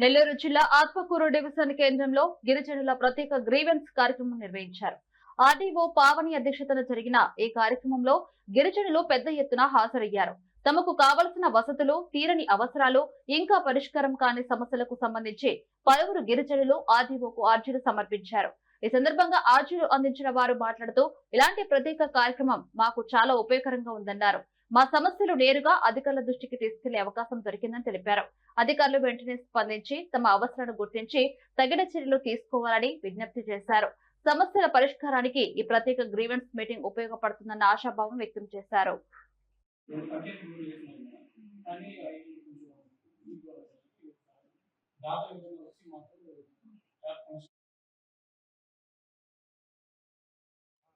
నెల్లూరు జిల్లా ఆత్మకూరు డివిజన్ కేంద్రంలో గిరిజనుల ప్రత్యేక గ్రీవెన్స్ కార్యక్రమం నిర్వహించారు. ఆర్డీఓ పావని అధ్యక్షతన జరిగిన ఈ కార్యక్రమంలో గిరిజనులు పెద్ద ఎత్తున హాజరయ్యారు. తమకు కావలసిన వసతులు తీరని అవసరాలు ఇంకా పరిష్కారం కాని సమస్యలకు సంబంధించి పలువురు గిరిజనులు ఆర్డీఓకు అర్జీలు సమర్పించారు. ఈ సందర్భంగా అర్జీలు అందించిన వారు మాట్లాడుతూ ఇలాంటి ప్రత్యేక కార్యక్రమం మాకు చాలా ఉపయోగకరంగా ఉందన్నారు. మా సమస్యలు నేరుగా అధికారుల దృష్టికి తీసుకెళ్ళే అవకాశం దొరికిందని తెలిపారు. అధికారులు వెంటనే స్పందించి తమ అవసరాలను గుర్తించి తగిన చర్యలు తీసుకోవాలని విజ్ఞప్తి చేశారు. సమస్యల పరిష్కారానికి ఈ ప్రత్యేక గ్రీవెన్స్ మీటింగ్ ఉపయోగపడుతుందన్న ఆశాభావం వ్యక్తం చేశారు.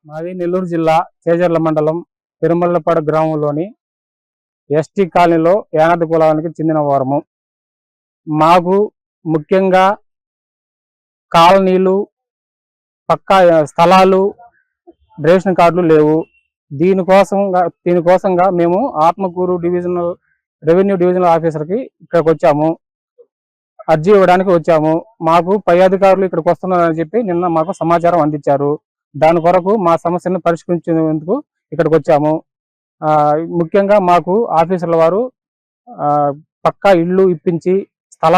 మాది నెల్లూరు జిల్లా చేజర్ల మండలం తిరుమలపాడు గ్రామంలోని ఎస్టీ కాలనీలో యానాది కులానికి చెందిన వారము. మాకు ముఖ్యంగా కాలనీలు పక్కా స్థలాలు రేషన్ కార్డులు లేవు. దీనికోసంగా దీనికోసంగా మేము ఆత్మకూరు డివిజనల్ రెవెన్యూ డివిజనల్ ఆఫీసర్కి ఇక్కడికి వచ్చాము. అర్జీ ఇవ్వడానికి వచ్చాము. మాకు పై అధికారులు ఇక్కడికి వస్తున్నారని చెప్పి నిన్న మాకు సమాచారం అందించారు. దాని కొరకు మా సమస్యను పరిష్కరించేందుకు ఇక్కడికి వచ్చాము ఆ, ముఖ్యంగా మాకు ఆఫీసర్ల వారు ఆ, పక్కా ఇళ్ళు ఇప్పించి స్థల